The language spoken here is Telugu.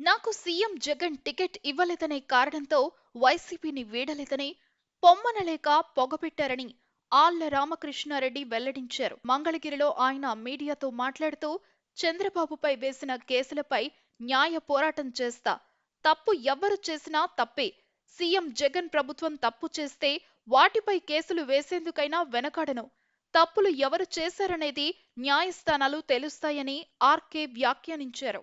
నాకు సీఎం జగన్ టికెట్ ఇవ్వలేదనే కారణంతో వైసీపీని వీడలేదని పొమ్మనలేక పొగపెట్టారని ఆళ్ళ రామకృష్ణారెడ్డి వెల్లడించారు. మంగళగిరిలో ఆయన మీడియాతో మాట్లాడుతూ చంద్రబాబుపై వేసిన కేసులపై న్యాయ పోరాటం చేస్తా. తప్పు ఎవ్వరు చేసినా తప్పే. సీఎం జగన్ ప్రభుత్వం తప్పు చేస్తే వాటిపై కేసులు వేసేందుకైనా వెనకాడను. తప్పులు ఎవరు చేశారనేది న్యాయస్థానాలు తెలుస్తాయని ఆర్కే వ్యాఖ్యానించారు.